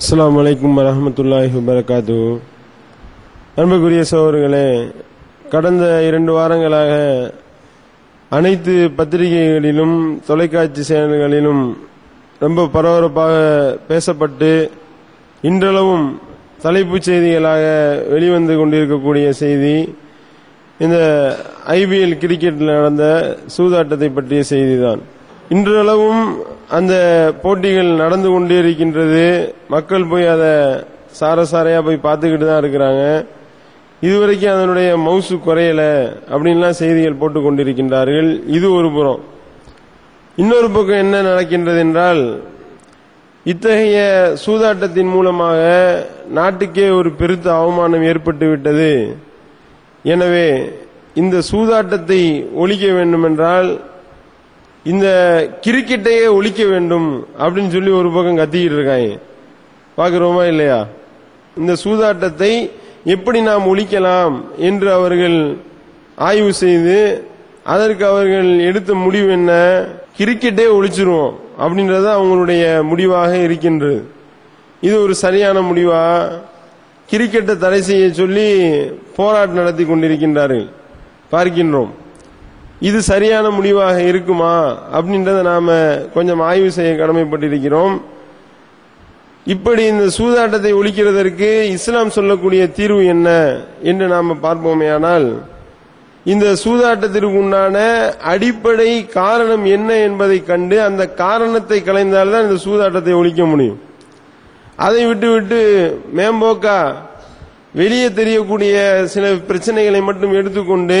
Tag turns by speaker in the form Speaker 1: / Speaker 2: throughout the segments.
Speaker 1: அஸ்லாம் வலைக்கம் வரமத்துல்லாஹி வபரகாத்து அன்புக்குரிய சோழர்களே கடந்த இரண்டு வாரங்களாக அனைத்து பத்திரிகைகளிலும் தொலைக்காட்சி சேனல்களிலும் ரொம்ப பரபரப்பாக பேசப்பட்டு இன்றளவும் தலைப்புச் செய்திகளாக வெளிவந்து கொண்டிருக்கக்கூடிய செய்தி இந்த ஐபிஎல் கிரிக்கெட்டில் நடந்த சூதாட்டத்தை பற்றிய செய்திதான். இன்றளவும் அந்த போட்டிகள் நடந்து கொண்டே இருக்கின்றது. மக்கள் போய் அதை சாரசாரையா போய் பார்த்துக்கிட்டு தான் இருக்கிறாங்க. இதுவரைக்கும் அதனுடைய மவுசு குறையல அப்படின்லாம் செய்திகள் போட்டுக் கொண்டிருக்கின்றார்கள். இது ஒரு புறம். இன்னொரு பக்கம் என்ன நடக்கின்றது என்றால் இத்தகைய சூதாட்டத்தின் மூலமாக நாட்டுக்கே ஒரு பெருத்த அவமானம் ஏற்பட்டு விட்டது. எனவே இந்த சூதாட்டத்தை ஒழிக்க வேண்டுமென்றால் இந்த கிரிக்கெட்டையே ஒழிக்க வேண்டும் அப்படின்னு சொல்லி ஒரு பக்கம் கத்திக்கிட்டு இருக்காங்க. பாக்குறோமா இல்லையா? இந்த சூதாட்டத்தை எப்படி நாம் ஒழிக்கலாம் என்று அவர்கள் ஆய்வு செய்து அதற்கு அவர்கள் எடுத்த முடிவு என்ன? கிரிக்கெட்டே ஒழிச்சிருவோம் அப்படின்றது அவங்களுடைய முடிவாக இருக்கின்றது. இது ஒரு சரியான முடிவா? கிரிக்கெட்டை தடை செய்ய சொல்லி போராட்டம் நடத்தி கொண்டிருக்கின்றார்கள். பார்க்கின்றோம். இது சரியான முடிவாக இருக்குமா? அப்படின்றத நாம கொஞ்சம் ஆய்வு செய்ய கடமைப்பட்டிருக்கிறோம். இப்படி இந்த சூதாட்டத்தை ஒழிக்கிறதற்கு இஸ்லாம் சொல்லக்கூடிய தீர்வு என்ன என்று நாம பார்ப்போமேயானால் இந்த சூதாட்டத்திற்கு உண்டான அடிப்படை காரணம் என்ன என்பதை கண்டு அந்த காரணத்தை கலைந்தால்தான் இந்த சூதாட்டத்தை ஒழிக்க முடியும். அதை விட்டு விட்டு மேம்போக்கா வெளியே தெரியக்கூடிய சில பிரச்சனைகளை மட்டும் எடுத்துக்கொண்டு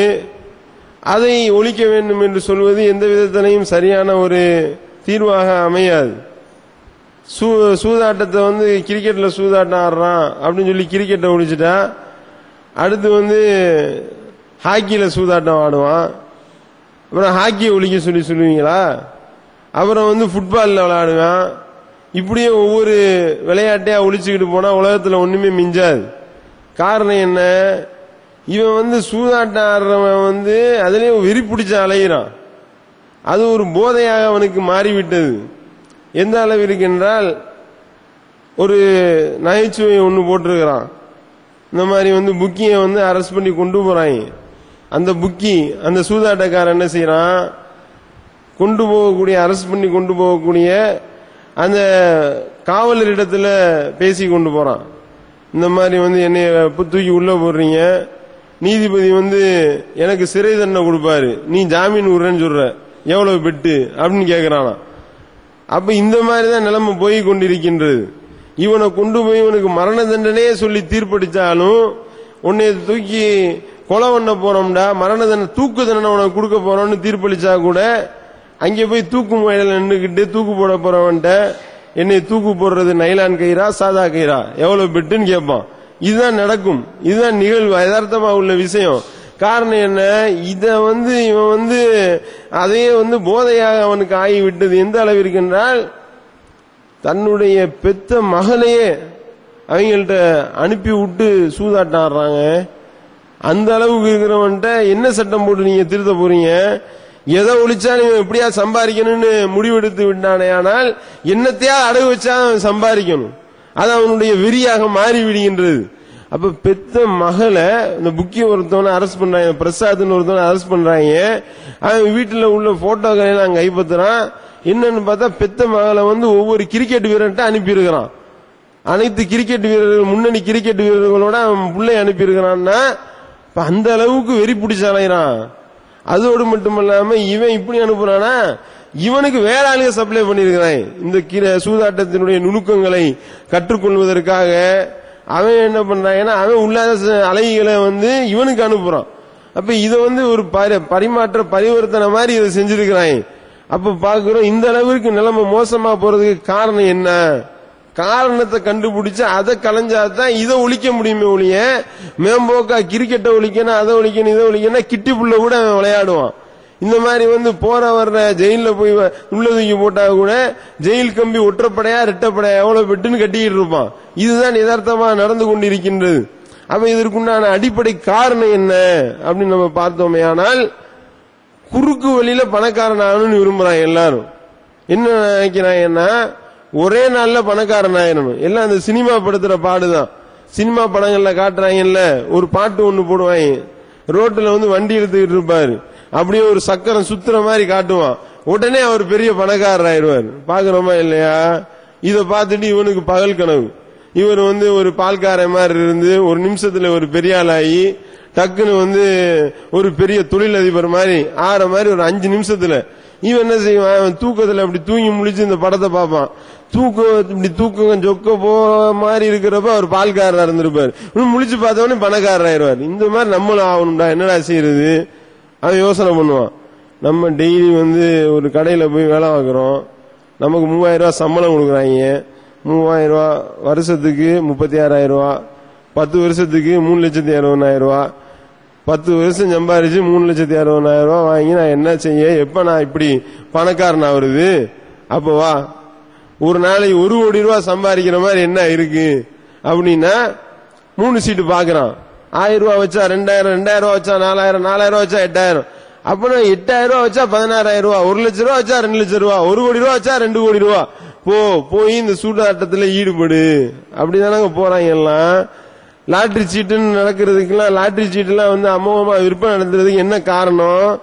Speaker 1: அதை ஒழிக்க வேண்டும் என்று சொல்வது எந்த விதத்திலையும் சரியான ஒரு தீர்வாக அமையாது. சூ சூதாட்டத்தை வந்து கிரிக்கெட்டில் சூதாட்டம் ஆடுறான் அப்படின்னு சொல்லி கிரிக்கெட்டை ஒழிச்சிட்டா அடுத்து வந்து ஹாக்கியில் சூதாட்டம் ஆடுவான். அப்புறம் ஹாக்கியை ஒழிக்க சொல்லி சொல்லுவீங்களா? அப்புறம் வந்து ஃபுட்பாலில் விளையாடுவான். இப்படியே ஒவ்வொரு விளையாட்டையாக ஒழிச்சுக்கிட்டு போனால் உலகத்தில் ஒன்றுமே மிஞ்சாது. காரணம் என்ன? இவன் வந்து சூதாட்டம் ஆடுறவன் வந்து அதுலேயும் வெறி பிடிச்ச அலையிறான். அது ஒரு போதையாக அவனுக்கு மாறிவிட்டது. எந்த அளவிற்கு என்றால் ஒரு நகைச்சுவை ஒன்று போட்டிருக்கிறான். இந்த மாதிரி வந்து புக்கியை வந்து அரெஸ்ட் பண்ணி கொண்டு போகிறாங்க அந்த புக்கி அந்த சூதாட்டக்காரன் என்ன செய்கிறான் கொண்டு போகக்கூடிய அரெஸ்ட் பண்ணி கொண்டு போகக்கூடிய அந்த காவலரிடத்தில் பேசி கொண்டு போகிறான் இந்த மாதிரி வந்து என்னை தூக்கி உள்ளே போடுறீங்க. நீதிபதி வந்து எனக்கு சிறை தண்டனை கொடுப்பாரு. நீ ஜாமீன் விடுறேன்னு சொல்ற. எவ்வளவு பெட்டு? அப்படின்னு கேக்குறானா. அப்ப இந்த மாதிரி தான் நிலைமை போய் கொண்டிருக்கின்றது. இவனை கொண்டு போய் இவனுக்கு மரண தண்டனையே சொல்லி தீர்ப்படிச்சாலும் உன்னை தூக்கி கொலை பண்ண போறோம்டா மரண தண்டனை தூக்கு தண்டனை உனக்கு கொடுக்க போறோம்னு தீர்ப்பளிச்சா கூட அங்கே போய் தூக்கு முறையில் நின்றுக்கிட்டு தூக்கு போட போறவன்ட்ட என்னை தூக்கு போடுறது நைலான் கயிறா சாதா கயிறா? எவ்வளவு பெட்டுன்னு கேட்பான். இதுதான் நடக்கும். இதுதான் நிகழ்வு. யதார்த்தமா உள்ள விஷயம். காரணம் என்ன? இதை வந்து இவன் வந்து அதையே வந்து போதையாக அவனுக்கு ஆகிவிட்டது. எந்த அளவிற்கு என்றால் தன்னுடைய பெத்த மகளையே அவங்கள்ட்ட அனுப்பி விட்டு சூதாட்டம் ஆடுறாங்க. அந்த அளவுக்கு இருக்கிறவன்ட்ட என்ன சட்டம் போட்டு நீங்க திருத்த போறீங்க? எதை ஒழிச்சாலும் இவன் எப்படியா சம்பாதிக்கணும்னு முடிவெடுத்து விட்டானே ஆனால் என்னத்தையா அடகு வச்சா அவன் சம்பாதிக்கணும். அது அவனுடைய வெறியாக மாறி விடுகின்றது. அப்ப பெத்த மகளை இந்த புக்கி ஒருத்தவனை அரெஸ்ட் பண்றாங்க பிரசாத்னு ஒருத்தவனை அரெஸ்ட் பண்றாங்க. அவன் வீட்டுல உள்ள போட்டோக்களை நான் கைப்பற்றுறான். என்னன்னு பார்த்தா பெத்த மகளை வந்து ஒவ்வொரு கிரிக்கெட் வீரர்கிட்ட அனுப்பியிருக்கிறான். அனைத்து கிரிக்கெட் வீரர்கள் முன்னணி கிரிக்கெட் வீரர்களோட அவன் பிள்ளை அனுப்பியிருக்கிறான்னா இப்ப அந்த அளவுக்கு வெறி பிடிச்ச அலைகிறான் அதோடு மட்டுமல்லாம இவன் இப்படி அனுப்புறானா? இவனுக்கு வேற ஆளுங்க சப்ளை பண்ணிருக்கிறான் இந்த கீரை சூதாட்டத்தினுடைய நுணுக்கங்களை கற்றுக்கொள்வதற்காக அவன் என்ன பண்றான்? அவன் உள்ளாத அலைகளை வந்து இவனுக்கு அனுப்புறான். அப்ப இத வந்து ஒரு பரி- பரிமாற்ற பரிவர்த்தனை மாதிரி இதை செஞ்சிருக்கிறான். அப்ப பாக்குறோம் இந்த அளவிற்கு நிலைமை மோசமா போறதுக்கு காரணம் என்ன? காரணத்தை கண்டுபிடிச்சு அதை கலைஞ்சாதான் இதை ஒழிக்க முடியுமே ஒழிய மேம்போக்கா கிரிக்கெட்டை ஒழிக்கணும் அதை ஒழிக்கணும் இதை ஒழிக்கணும் கிட்டி புள்ள கூட அவன் விளையாடுவான். இந்த மாதிரி வந்து போற வர்ற ஜெயில போய் உள்ள தூக்கி போட்டா கூட ஜெயில் கம்பி ஒற்றப்படையா ரெட்டப்படையா எவ்வளவு பெட்டுன்னு கட்டிக்கிட்டு இருப்பான். இதுதான் யதார்த்தமா நடந்து கொண்டிருக்கின்றது. அப்ப இதற்குண்டான அடிப்படை காரணம் என்ன அப்படின்னு நம்ம பார்த்தோமே. ஆனால் குறுக்கு வழியில பணக்காரன் ஆகணும்னு விரும்புறான் எல்லாரும். என்ன நினைக்கிறாங்கன்னா ஒரே நாள்ல பணக்காரன் ஆயிரணும். எல்லாம் அந்த சினிமா படுத்துற பாடுதான். சினிமா படங்கள்ல காட்டுறாங்கல்ல ஒரு பாட்டு ஒண்ணு போடுவாங்க. ரோட்டுல வந்து வண்டி எடுத்துக்கிட்டு இருப்பாரு. அப்படியே ஒரு சக்கரம் சுத்துற மாதிரி காட்டுவான். உடனே அவர் பெரிய பணக்காரர் ஆயிடுவார். பாக்குறோமா இல்லையா? இதை பார்த்துட்டு இவனுக்கு பகல் கனவு. இவர் வந்து ஒரு பால்காரன் மாதிரி இருந்து ஒரு நிமிஷத்துல ஒரு பெரிய ஆளாகி டக்குன்னு வந்து ஒரு பெரிய தொழிலதிபர் மாதிரி ஆற மாதிரி ஒரு அஞ்சு நிமிஷத்துல இவன் என்ன செய்வான்? அவன் தூக்கத்துல அப்படி தூங்கி முடிச்சு இந்த படத்தை பார்ப்பான். தூக்கம் இப்படி தூக்கம் சொக்க போ மாதிரி இருக்கிறப்ப அவர் பால்காரரா இருந்திருப்பாரு. இன்னும் முழிச்சு பார்த்தவொடனே பணக்காரர் ஆயிடுவார். இந்த மாதிரி நம்மளும் ஆகணும்டா என்னடா செய்யறது அதை யோசனை பண்ணுவான். நம்ம டெய்லி வந்து ஒரு கடையில போய் வேலை பார்க்குறோம் நமக்கு மூவாயிரம் சம்பளம் கொடுக்குறாங்க. மூவாயிரம் வருஷத்துக்கு முப்பத்தி ஆறாயிரம் பத்து வருஷத்துக்கு மூணு லட்சத்தி அறுபதாயிரம் பத்து வருஷம் சம்பாரிச்சு மூணு லட்சத்தி அறுபதாயிரம் வாங்கி நான் என்ன செய்ய எப்ப நான் இப்படி பணக்காரன் ஆகுறது அப்போ வா. ஒரு நாளைக்கு ஒரு கோடி ரூபா சம்பாதிக்கிற மாதிரி என்ன இருக்கு? அப்படின்னா மூணு சீட்டு பாக்குறான். ஆயிரம் ரூபா வச்சா ரெண்டாயிரம் ரெண்டாயிரம் ரூபா வச்சா நாலாயிரம் நாலாயிரம் ரூபா வச்சா எட்டாயிரம். அப்படின்னா எட்டாயிரம் ரூபா வச்சா பதினாறாயிரம் ரூபா ஒரு லட்சம் ரூபா வச்சா ரெண்டு லட்சம் ரூபாய் ஒரு கோடி ரூபா வச்சா ரெண்டு கோடி ரூபா. போ போய் இந்த சூதாட்டத்துல ஈடுபடு. அப்படிதானங்க போறாங்க எல்லாம். லாட்ரி சீட்டுன்னு நடக்கிறதுக்கெல்லாம் லாட்ரி சீட்டுலாம் வந்து அமோகமா விற்பனை நடத்துறதுக்கு என்ன காரணம்?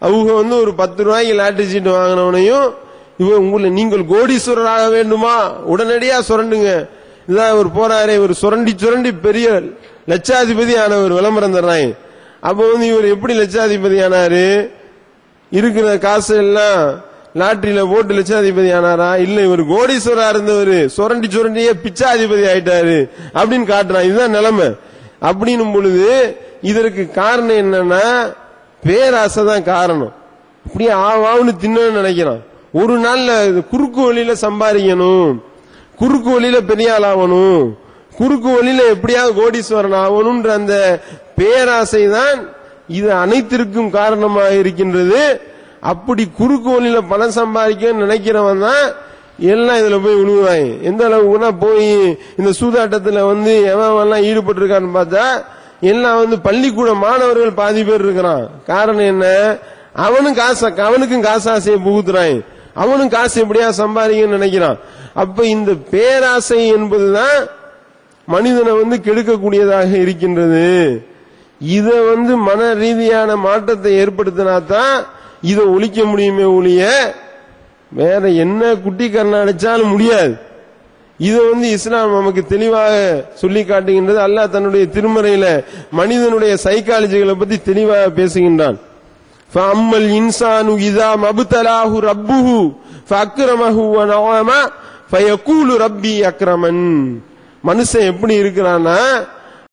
Speaker 1: அவங்க வந்து ஒரு பத்து ரூபாய்க்கு லாட்ரி சீட்டு வாங்கினவனையும் இவன் உங்களை நீங்கள் கோடீஸ்வரராக வேண்டுமா? உடனடியா சுரண்டுங்க. இதான் இவர் போறாரு ஒரு சுரண்டி சுரண்டி பெரிய லட்சாதிபதி ஆனவர் விளம்பரம் தர்றாங்க அப்ப வந்து இவர் எப்படி லட்சாதிபதி ஆனாரு இருக்கிற காசு எல்லாம் லாட்டரியில போட்டு லட்சாதிபதி ஆனாரா இல்ல இவர் கோடீஸ்வரா இருந்தவர். சுரண்டி சுரண்டியே பிச்சாதிபதி ஆயிட்டாரு. அப்படின்னு காட்டுறான். இதுதான் நிலைமை. அப்படின்னும் பொழுது இதற்கு காரணம் என்னன்னா பேராசை தான் காரணம். அப்படியே ஆவான்னு தின்னு நினைக்கிறான். ஒரு நாள்ல குறுக்கு வழியில சம்பாதிக்கணும். குறுக்கு வழியில பெரிய ஆள் ஆகணும். குறுக்கு வழியில எப்படியாவது கோடீஸ்வரன் ஆகணும்ன்ற அந்த பேராசை தான் இது அனைத்திற்கும் காரணமாக இருக்கின்றது. அப்படி குறுக்கு வழியில பணம் சம்பாதிக்க நினைக்கிறவன் தான் எல்லாம் இதுல போய் விழுவாங்க எந்த அளவுக்குன்னா போய் இந்த சூதாட்டத்துல வந்து எவன் ஈடுபட்டு ஈடுபட்டிருக்கான்னு பார்த்தா எல்லாம் வந்து பள்ளிக்கூட மாணவர்கள் பாதி பேர் இருக்கிறான். காரணம் என்ன? அவனும் காசு அவனுக்கும் காசு ஆசையை புகுத்துறான். அவனும் காசு எப்படியா சம்பாதிக்கணும்னு நினைக்கிறான். அப்ப இந்த பேராசை என்பதுதான் மனிதனை வந்து கெடுக்கக்கூடியதாக இருக்கின்றது. இத வந்து மன ரீதியான மாற்றத்தை ஏற்படுத்தினா தான் இதை ஒழிக்க முடியுமே ஒழிய வேற என்ன குட்டி கரணம் முடியாது. இது வந்து இஸ்லாம் நமக்கு தெளிவாக சொல்லி காட்டுகின்றது. அல்லாஹ் தன்னுடைய திருமறையில மனிதனுடைய சைக்காலஜிகளை பத்தி தெளிவாக பேசுகின்றான். ஃபஅம்மல் இன்சானு இதா மபுதலாஹு ரப்புஹு ஃபஅக்ரமஹு வ நஅமா ஃபயகூலு ரப்பி அக்ரமன். மனுஷன் எப்படி இருக்கிறான்னா